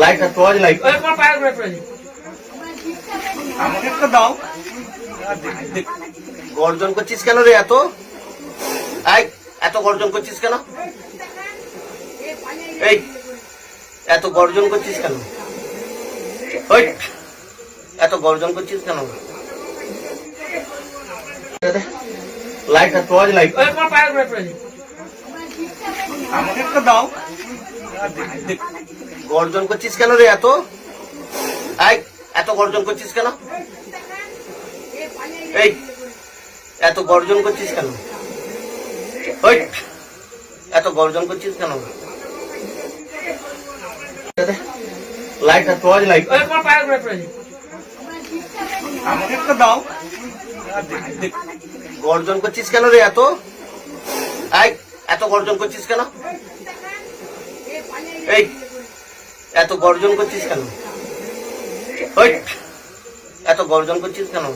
Light আর তোয়াজ light আমাকে একটা দাও। গর্জন করছিস কেন রে এত? আই এত গর্জন করছিস কেন? এই এত গর্জন করছিস কেন? ওই এত গর্জন করছিস কেন? লাইট আর তোয়াজ লাইট আমাকে একটা দাও। গর্জন করছিস কেন রে এত? আই এত গর্জন করছিস কেন? এই এত গর্জন করছিস কেন? এত গর্জন করছিস কেন? লাইট আর লাইট ওই তোমার পায়ের ঘুরে পড়ে আমাকে একটা দাও। গর্জন করছিস কেন রে এত? আই এত গর্জন করছিস কেন? এই এত গর্জন করছিস কেন? এত গর্জন করছিস কেন?